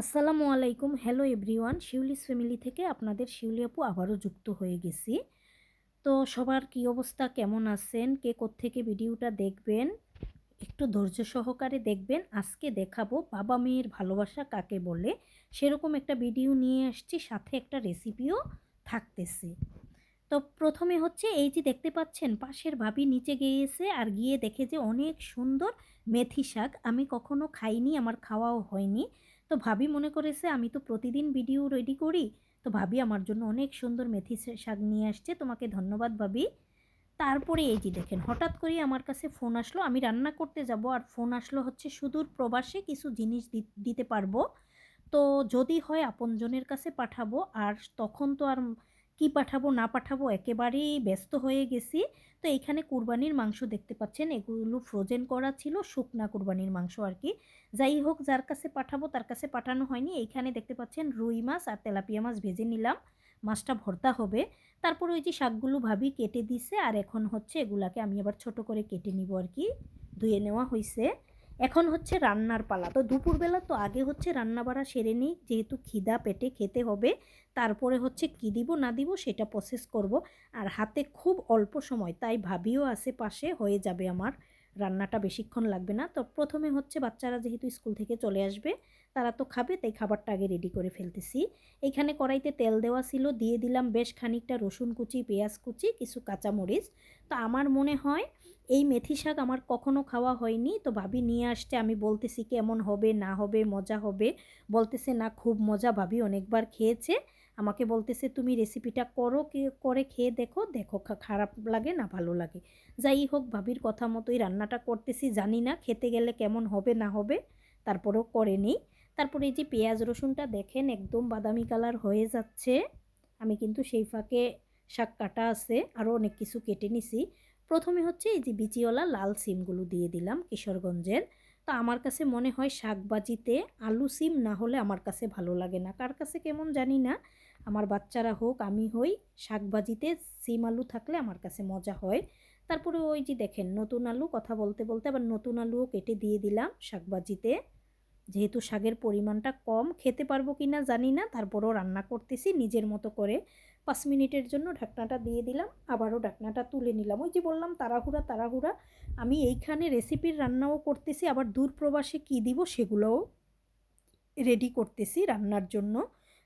আসসালামু আলাইকুম। Hello everyone Shiuli's family থেকে আপনাদের শিউলি আপু আবারও যুক্ত হয়ে গেছি। তো সবার কি অবস্থা? কেমন আছেন? কে থেকে ভিডিওটা দেখবেন? একটু ধৈর্য সহকারে দেখবেন। আজকে দেখাবো বাবা মেয়ের ভালোবাসা কাকে বলে? সেরকম একটা ভিডিও নিয়ে আসছি, সাথে একটা রেসিপিও থাকতেছে। তো প্রথমে হচ্ছে এই যে দেখতে পাচ্ছেন, পাশের ভাবি নিচে গিয়েছে আর গিয়ে দেখে যে অনেক সুন্দর মেথি শাক। আমি কখনো খাইনি, আমার খাওয়াও হয়নি। তো ভাবি মনে করেছে আমি তো প্রতিদিন ভিডিও রেডি করি। তো ভাবি আমার জন্য অনেক সুন্দর মেথি শাক নিয়ে আসছে, তোমাকে ধন্যবাদ ভাবি। তারপরে এই যে দেখেন, হঠাৎ করে আমার কাছে ফোন আসলো, আমি রান্না করতে যাব আর ফোন আসলো হচ্ছে সুদূর প্রবাসে কিছু জিনিস দিতে পারব। তো যদি হয় আপনজনের কাছে পাঠাবো, আর তখন তো আর কি পাঠাবো, না পাঠাবো, একেবারেই ব্যস্ত হয়ে গেছি। তো এইখানে কুরবানির মাংস দেখতে পাচ্ছেন, এগুলো ফ্রোজেন করা ছিল, শুকনা কুরবানির মাংস আর কি। যাই হোক, যার কাছে পাঠাবো, তার কাছে পাঠানো হয়নি। এইখানে দেখতে পাচ্ছেন, রুই মাছ আর তেলাপিয়া মাছ ভেজে নিলাম। মাছটা ভর্তা হবে। তারপর ওই যে শাকগুলো ভাবি কেটে দিছে, আর এখন হচ্ছে এগুলাকে আমি আবার ছোট করে কেটে নিব আর কি। ধুয়ে নেওয়া হয়েছে এখন হচ্ছে রান্নার পালা। তো দুপুরবেলা তো আগে হচ্ছে রান্না বাড়া সেরে নিই, যেহেতু খিদা পেটে খেতে হবে, তারপরে হচ্ছে কী দিব না দিব সেটা প্রসেস করব। আর হাতে খুব অল্প সময়, তাই ভাবিও আশেপাশে হয়ে যাবে আমার। রান্নাটা বেশিক্ষণ লাগবে না। তো প্রথমে হচ্ছে বাচ্চারা যেহেতু স্কুল থেকে চলে আসবে, তারা তো খাবে, তাই খাবারটা আগে রেডি করে ফেলতেছি। এইখানে কড়াইতে তেল দেওয়া ছিল, দিয়ে দিলাম বেশ খানিকটা রসুন কুচি, পেঁয়াজ কুচি, কিছু কাঁচামরিচ। তো আমার মনে হয় এই মেথি শাক আমার কখনো খাওয়া হয়নি। তো ভাবি নিয়ে আসতে আমি বলতেছি কেমন হবে, না হবে, মজা হবে। বলতেছে, না, খুব মজা। ভাবি অনেকবার খেয়েছে। আমাকে বলতেছে, তুমি রেসিপিটা করো করে খেয়ে দেখো দেখো খারাপ লাগে না, ভালো লাগে। যাই হোক, ভাবির কথা মতোই রান্নাটা করতেছি, জানি না খেতে গেলে কেমন হবে, না হবে, তারপরেও করে নিই। তারপরে এই যে পেঁয়াজ রসুনটা দেখেন, একদম বাদামি কালার হয়ে যাচ্ছে। আমি কিন্তু সেই ফাঁকে শাক কাটা আছে, আরও অনেক কিছু কেটে নিছি। প্রথমে হচ্ছে এই যে বিচিওয়ালা লাল সিমগুলো দিয়ে দিলাম কিশোরগঞ্জের। তো আমার কাছে মনে হয় শাকবাজিতে আলু সিম না হলে আমার কাছে ভালো লাগে না। কার কাছে কেমন জানি না। আমার বাচ্চারা হোক, আমি হই শাকবাজিতে সিম আলু থাকলে আমার কাছে মজা হয়। তারপরে ওই যে দেখেন, নতুন আলু কথা বলতে বলতে আবার নতুন আলুও কেটে দিয়ে দিলাম শাকবাজিতে যেহেতু শাকের পরিমাণটা কম, খেতে পারব কি না জানি না, তারপরেও রান্না করতেছি নিজের মতো করে। পাঁচ মিনিটের জন্য ঢাকনাটা দিয়ে দিলাম, আবারও ঢাকনাটা তুলে নিলাম। ওই যে বললাম, তাড়াহুড়া তাড়াহুড়া, আমি এইখানে রেসিপির রান্নাও করতেছি, আবার দূর প্রবাসে কী দিব সেগুলোও রেডি করতেছি রান্নার জন্য।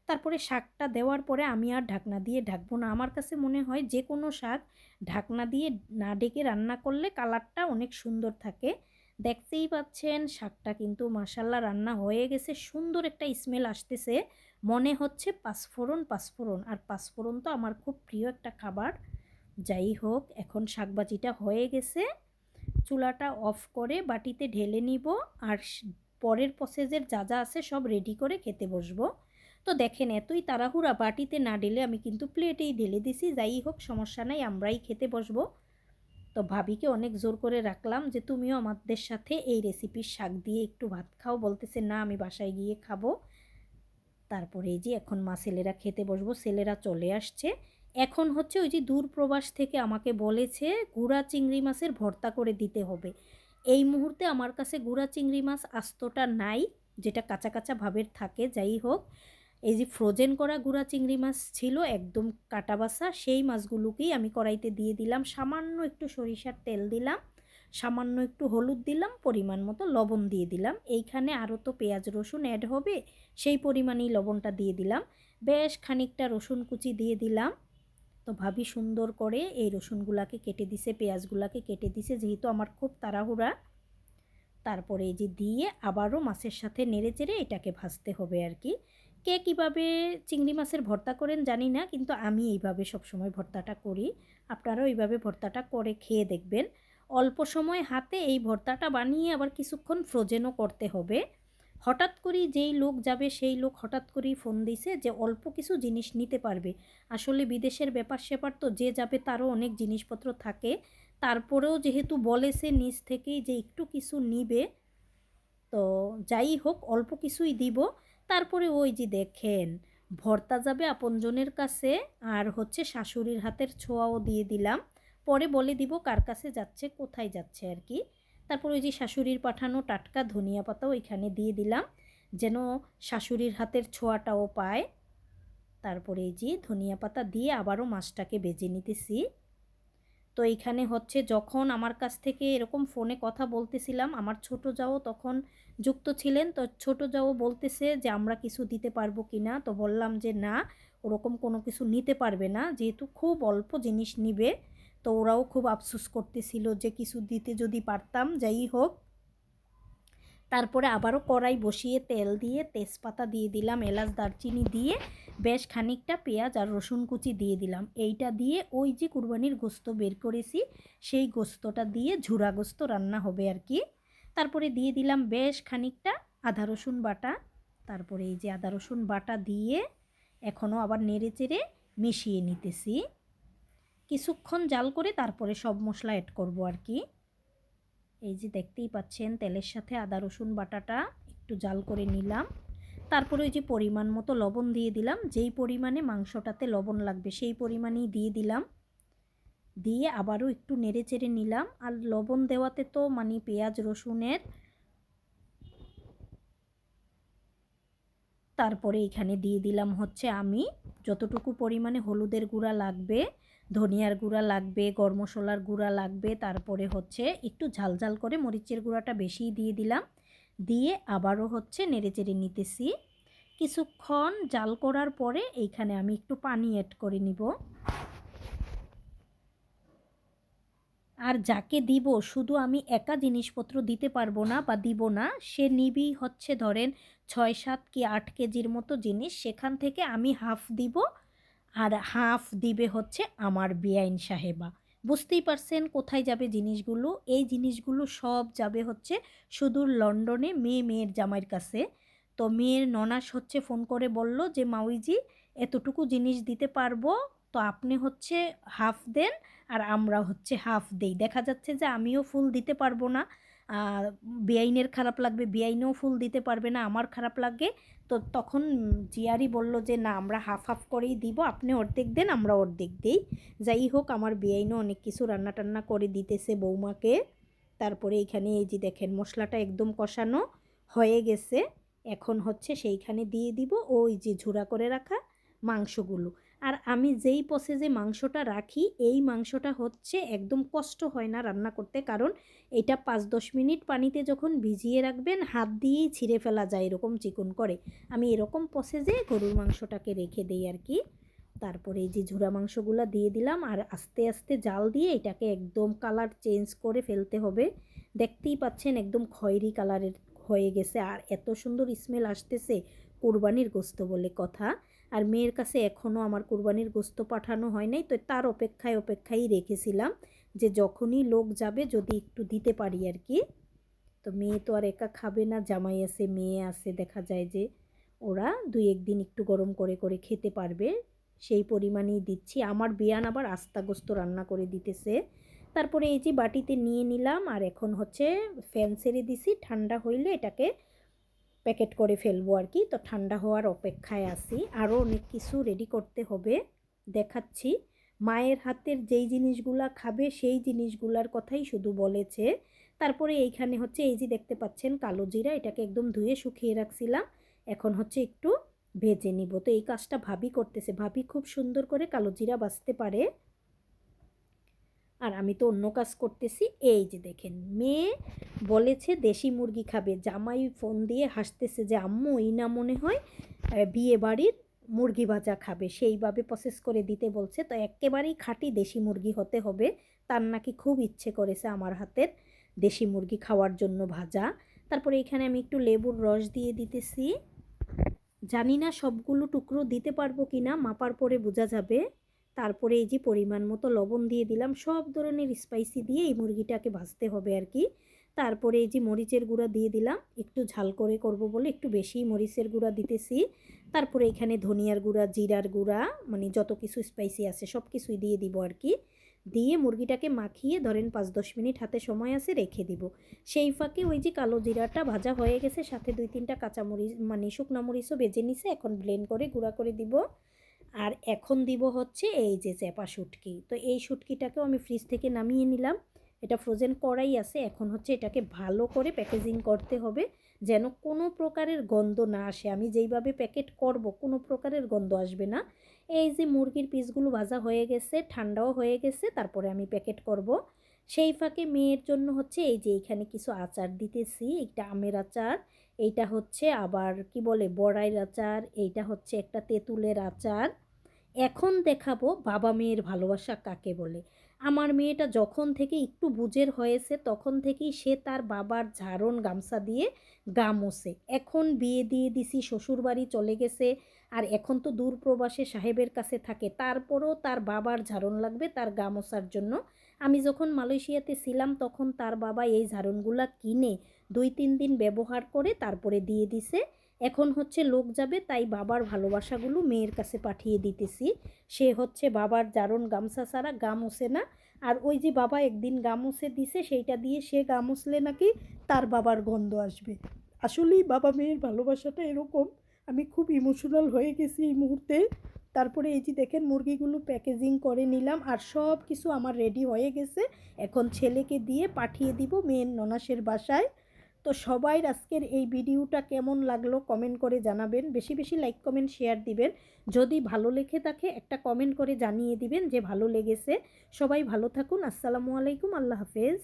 তারপরে শাকটা দেওয়ার পরে আমি আর ঢাকনা দিয়ে ঢাকবো না। আমার কাছে মনে হয় যে কোনো শাক ঢাকনা দিয়ে না ডেকে রান্না করলে কালারটা অনেক সুন্দর থাকে। দেখতেই পাচ্ছেন, শাকটা কিন্তু মাসাল্লা রান্না হয়ে গেছে। সুন্দর একটা স্মেল আসতেছে। মনে হচ্ছে পাঁচফোড়ন পাঁচফোড়ন। আর পাঁচফোড়ন তো আমার খুব প্রিয় একটা খাবার। যাই হোক, এখন শাকবাজিটা হয়ে গেছে। চুলাটা অফ করে বাটিতে ঢেলে নিব। আর পরের প্রসেসের যা যা আছে সব রেডি করে খেতে বসবো। তো দেখেন, এতই তাড়াহুড়া বাটিতে না ঢেলে আমি কিন্তু প্লেটেই ঢেলে দিছি। যাই হোক, সমস্যা নাই, আমরাই খেতে বসবো। তো ভাবিকে অনেক জোর করে রাখলাম যে, তুমিও আমাদের সাথে এই রেসিপির শাক দিয়ে একটু ভাত খাও। বলতেছে, না, আমি বাসায় গিয়ে খাব। তারপরে এই যে, এখন মা ছেলেরা খেতে বসবো, ছেলেরা চলে আসছে। এখন হচ্ছে ওই যে দূর প্রবাস থেকে আমাকে বলেছে, গুড়া চিংড়ি মাছের ভর্তা করে দিতে হবে। এই মুহূর্তে আমার কাছে গুড়া চিংড়ি মাছ আস্তটা নাই, যেটা কাঁচা কাঁচা ভাবের থাকে, যাই হোক। এই যে ফ্রোজেন করা গুঁড়া চিংড়ি মাছ ছিল একদম কাটা বাসা সেই মাছগুলোকেই আমি কড়াইতে দিয়ে দিলাম। সামান্য একটু সরিষার তেল দিলাম, সামান্য একটু হলুদ দিলাম, পরিমাণ মতো লবণ দিয়ে দিলাম। এইখানে আরও তো পেঁয়াজ রসুন অ্যাড হবে, সেই পরিমাণেই লবণটা দিয়ে দিলাম। বেশ খানিকটা রসুন কুচি দিয়ে দিলাম। তো ভাবি সুন্দর করে এই রসুনগুলাকে কেটে দিছে, পেঁয়াজগুলাকে কেটে দিছে, যেহেতু আমার খুব তাড়াহুড়া। তারপরে এই যে দিয়ে আবারও মাছের সাথে নেড়ে চেড়ে এটাকে ভাজতে হবে আর কি। কে কীভাবে চিংড়ি মাছের ভর্তা করেন জানি না, কিন্তু আমি এইভাবে সবসময় ভর্তাটা করি। আপনারাও এইভাবে ভর্তাটা করে খেয়ে দেখবেন। অল্প সময় হাতে এই ভর্তাটা বানিয়ে আবার কিছুক্ষণ ফ্রোজেনও করতে হবে। হঠাৎ করেই যেই লোক যাবে, সেই লোক হঠাৎ করেই ফোন দিছে যে অল্প কিছু জিনিস নিতে পারবে। আসলে বিদেশের ব্যাপার স্যাপার তো যে যাবে তারও অনেক জিনিসপত্র থাকে। তারপরেও যেহেতু বলেছে নিজ থেকেই যে একটু কিছু নিবে, তো যাই হোক অল্প কিছুই দিব। তারপরে ওই যে দেখেন, ভর্তা যাবে আপনজনের কাছে আর হচ্ছে শাশুড়ির হাতের ছোঁয়াও দিয়ে দিলাম। পরে বলে দিব কার কাছে যাচ্ছে, কোথায় যাচ্ছে আর কি। তারপর ওই যে শাশুড়ির পাঠানো টাটকা ধনিয়া পাতাও এখানে দিয়ে দিলাম, যেন শাশুড়ির হাতের ছোঁয়াটাও পায়। তারপরে এই যে ধনিয়া পাতা দিয়ে আবারও মাছটাকে বেজে নিতেছি। তো এইখানে হচ্ছে যখন আমার কাছ থেকে এরকম ফোনে কথা বলতেছিলাম, আমার ছোট যাও তখন যুক্ত ছিলেন, তো ছোট যাও বলতেছে যে, আমরা কিছু দিতে পারব কি না তো বললাম যে, না, ওরকম কোনো কিছু নিতে পারবে না, যেহেতু খুব অল্প জিনিস নিবে। তো ওরাও খুব আফসোস করতেছিল যে, কিছু দিতে যদি পারতাম, যাই হোক। তারপরে আবারও কড়াই বসিয়ে তেল দিয়ে তেজপাতা দিয়ে দিলাম, এলাচ, দারচিনি দিয়ে বেশ খানিকটা পেঁয়াজ আর রসুন কুচি দিয়ে দিলাম। এইটা দিয়ে ওই যে কুরবানির গোস্ত বের করেছি, সেই গোস্তটা দিয়ে ঝুরা গোস্ত রান্না হবে আর কি। তারপরে দিয়ে দিলাম বেশ খানিকটা আদা রসুন বাটা, তারপরে এই যে আদা রসুন বাটা দিয়ে এখনও আবার নেড়ে চেড়ে মিশিয়ে নিতেছি। কিছুক্ষণ জাল করে তারপরে সব মশলা অ্যাড করব আর কি। এই যে দেখতেই পাচ্ছেন তেলের সাথে আদা, রসুন বাটাটা একটু জাল করে নিলাম। তারপরে ওই যে পরিমাণ মতো লবণ দিয়ে দিলাম। যেই পরিমাণে মাংসটাতে লবণ লাগবে সেই পরিমাণেই দিয়ে দিলাম। দিয়ে আবারও একটু নেড়ে চেড়ে নিলাম। আর লবণ দেওয়াতে তো মানে পেঁয়াজ, রসুনের তারপরে এখানে দিয়ে দিলাম হচ্ছে আমি যতটুকু পরিমাণে হলুদের গুঁড়া লাগবে ধনিয়ার গুঁড়া লাগবে, গরম মশলার গুঁড়া লাগবে, তারপরে হচ্ছে একটু ঝাল ঝাল করে মরিচের গুঁড়াটা বেশি দিয়ে দিলাম। দিয়ে আবারও হচ্ছে নেড়েচেড়ে নিতেছি। কিছুক্ষণ জাল করার পরে এইখানে আমি একটু পানি অ্যাড করে নিব। আর যাকে দিব, শুধু আমি একা জিনিসপত্র দিতে পারব না বা দিব না, সে নিবি হচ্ছে ধরেন ছয় সাত কি আট কেজির মতো জিনিস, সেখান থেকে আমি হাফ দিব। আর হাফ দিবে হচ্ছে আমার বেআইন সাহেবা। বুঝতেই পারছেন কোথায় যাবে জিনিসগুলো? এই জিনিসগুলো সব যাবে হচ্ছে সুদূর লন্ডনে মেয়ে মেয়ের জামাইয়ের কাছে। তো মেয়ের ননাস হচ্ছে ফোন করে বলল যে, মাউইজি, এতটুকু জিনিস দিতে পারব? তো আপনি হচ্ছে হাফ দেন আর আমরা হচ্ছে হাফ দেই। দেখা যাচ্ছে যে আমিও ফুল দিতে পারব না। বেআইনের খারাপ লাগবে, বেআইনেও ফুল দিতে পারবে না, আমার খারাপ লাগে। তো তখন জিয়ারি বলল যে, না, আমরা হাফ হাফ করেই দিব, আপনি অর্ধেক দেন, আমরা অর্ধেক দিই। যাই হোক, আমার বেআইনও অনেক কিছু রান্না টান্না করে দিতেছে বৌমাকে। তারপরে এইখানে এই যে দেখেন, মশলাটা একদম কষানো হয়ে গেছে। এখন হচ্ছে সেইখানে দিয়ে দিব, ওই যে ঝুরা করে রাখা মাংসগুলো। আর আমি যেই প্রসেসে মাংসটা রাখি, এই মাংসটা হচ্ছে একদম কষ্ট হয় না রান্না করতে। কারণ এটা পাঁচ দশ মিনিট পানিতে যখন ভিজিয়ে রাখবেন, হাত দিয়েই ছিঁড়ে ফেলা যায় এরকম চিকন করে। আমি এরকম প্রসেসে গরুর মাংসটাকে রেখে দেই আর কি। তারপরে এই যে ঝুরা মাংসগুলো দিয়ে দিলাম, আর আস্তে আস্তে জাল দিয়ে এটাকে একদম কালার চেঞ্জ করে ফেলতে হবে। দেখতেই পাচ্ছেন একদম খয়েরি কালারের হয়ে গেছে, আর এত সুন্দর স্মেল আসতেছে, কোরবানির গোস্ত বলে কথা। আর মেয়ের কাছে এখনও আমার কোরবানির গোস্ত পাঠানো হয় নাই, তো তার অপেক্ষায় অপেক্ষায় রেখেছিলাম যে যখনই লোক যাবে যদি একটু দিতে পারি আর কি। তো মেয়ে তো আর একা খাবে না, জামাই আছে, মেয়ে আছে, দেখা যায় যে ওরা দুই একদিন একটু গরম করে করে খেতে পারবে। সেই পরিমাণেই দিচ্ছি। আমার বিয়ান আবার আস্তা গোস্ত রান্না করে দিতেছে। তারপরে এই যে বাটিতে নিয়ে নিলাম আর এখন হচ্ছে ফ্যান ছেড়ে দিছি, ঠান্ডা হইলে এটাকে প্যাকেট করে ফেলব আর কি। তো ঠান্ডা হওয়ার অপেক্ষায় আছি। আরও অনেক কিছু রেডি করতে হবে, দেখাচ্ছি। মায়ের হাতের যেই জিনিসগুলা খাবে, সেই জিনিসগুলার কথাই শুধু বলেছে। তারপরে এইখানে হচ্ছে, এই যে দেখতে পাচ্ছেন কালো জিরা, এটাকে একদম ধুয়ে শুকিয়ে রাখছিলাম। এখন হচ্ছে একটু ভেজে নিব। তো এই কাজটা ভাবি করতেছে। ভাবি খুব সুন্দর করে কালো জিরা বাঁচতে পারে। আর আমি তো অন্য কাজ করতেছি। এই যে দেখেন, মেয়ে বলেছে দেশি মুরগি খাবে। জামাই ফোন দিয়ে হাসতেছে যে, আম্মু, এই না মনে হয় বিয়ে বাড়ির মুরগি ভাজা খাবে। সেইভাবে প্রসেস করে দিতে বলছে। তো একেবারেই খাঁটি দেশি মুরগি হতে হবে। তার নাকি খুব ইচ্ছে করেছে আমার হাতের দেশি মুরগি খাওয়ার জন্য ভাজা। তারপরে এখানে আমি একটু লেবুর রস দিয়ে দিতেছি। জানি না সবগুলো টুকরো দিতে পারব কি না মাপার পরে বোঝা যাবে। তারপরে এই যে পরিমাণ মতো লবণ দিয়ে দিলাম, সব ধরনের স্পাইসি দিয়ে এই মুরগিটাকে ভাজতে হবে আর কি তারপরে এই যে মরিচের গুঁড়া দিয়ে দিলাম, একটু ঝাল করে করব বলে একটু বেশি মরিচের গুঁড়া দিতেছি। তারপরে এখানে ধনিয়ার গুঁড়া, জিরার গুঁড়া মানে যত কিছু স্পাইসি আছে সব কিছুই দিয়ে দিব আর কি দিয়ে মুরগিটাকে মাখিয়ে ধরেন পাঁচ দশ মিনিট হাতে সময় আছে রেখে দিব। সেই ফাঁকে ওই যে কালো জিরাটা ভাজা হয়ে গেছে, সাথে দুই তিনটা কাঁচামরিচ মানে শুকনা মরিচও বেজে নিছে, এখন ব্লেন্ড করে গুঁড়া করে দিব। আর এখন দিব হচ্ছে এই যে চ্যাপা শুটকি। তো এই শুটকিটাকেও আমি ফ্রিজ থেকে নামিয়ে নিলাম। এটা ফ্রোজেন করাই আছে। এখন হচ্ছে এটাকে ভালো করে প্যাকেজিং করতে হবে যেন কোনো প্রকারের গন্ধ না আসে। আমি যেইভাবে প্যাকেট করব, কোনো প্রকারের গন্ধ আসবে না। এই যে মুরগির পিসগুলো ভাজা হয়ে গেছে, ঠান্ডাও হয়ে গেছে, তারপরে আমি প্যাকেট করব। সেই ফাঁকে মেয়ের জন্য হচ্ছে এই যে এখানে কিছু আচার দিতেছি, একটা আমের আচার এইটা হচ্ছে আবার কি বলে বড়াইয়ের আচার, এইটা হচ্ছে একটা তেঁতুলের আচার। এখন দেখাবো বাবা মেয়ের ভালোবাসা কাকে বলে। আমার মেয়েটা যখন থেকে একটু বুঝের হয়েছে, তখন থেকেই সে তার বাবার ঝাড়ন গামছা দিয়ে গা এখন বিয়ে দিয়ে দিছি, শ্বশুরবাড়ি চলে গেছে, আর এখন তো দূর প্রবাসে সাহেবের কাছে থাকে। তারপরও তার বাবার ঝাড়ন লাগবে তার গা মোছার জন্য। আমি যখন মালয়েশিয়াতে ছিলাম, তখন তার বাবা এই ঝাড়নগুলা কিনে দুই তিন দিন ব্যবহার করে তারপরে দিয়ে দিছে। এখন হচ্ছে লোক যাবে, তাই বাবার ভালোবাসাগুলো মেয়ের কাছে পাঠিয়ে দিতেছি। সে হচ্ছে বাবার জারণ গামছা ছাড়া গা মুছে না। আর ওই যে বাবা একদিন গা মুছে দিছে, সেইটা দিয়ে সে গা মুছলে নাকি তার বাবার গন্ধ আসবে। আসলেই বাবা মেয়ের ভালোবাসাটা এরকম। আমি খুব ইমোশনাল হয়ে গেছি এই মুহূর্তে। তারপরে এই যে দেখেন মুরগিগুলো প্যাকেজিং করে নিলাম আর সব কিছু আমার রেডি হয়ে গেছে। এখন ছেলেকে দিয়ে পাঠিয়ে দিব মেয়ের ননাসের বাসায়। তো সবাই আজকের এই ভিডিওটা কেমন লাগল কমেন্ট করে জানাবেন। বেশি বেশি লাইক, কমেন্ট, শেয়ার দিবেন। যদি ভালো লেগে থাকে একটা কমেন্ট করে জানিয়ে দিবেন যে ভালো লেগেছে। সবাই ভালো থাকুন। আসসালামু আলাইকুম। আল্লাহ হাফেজ।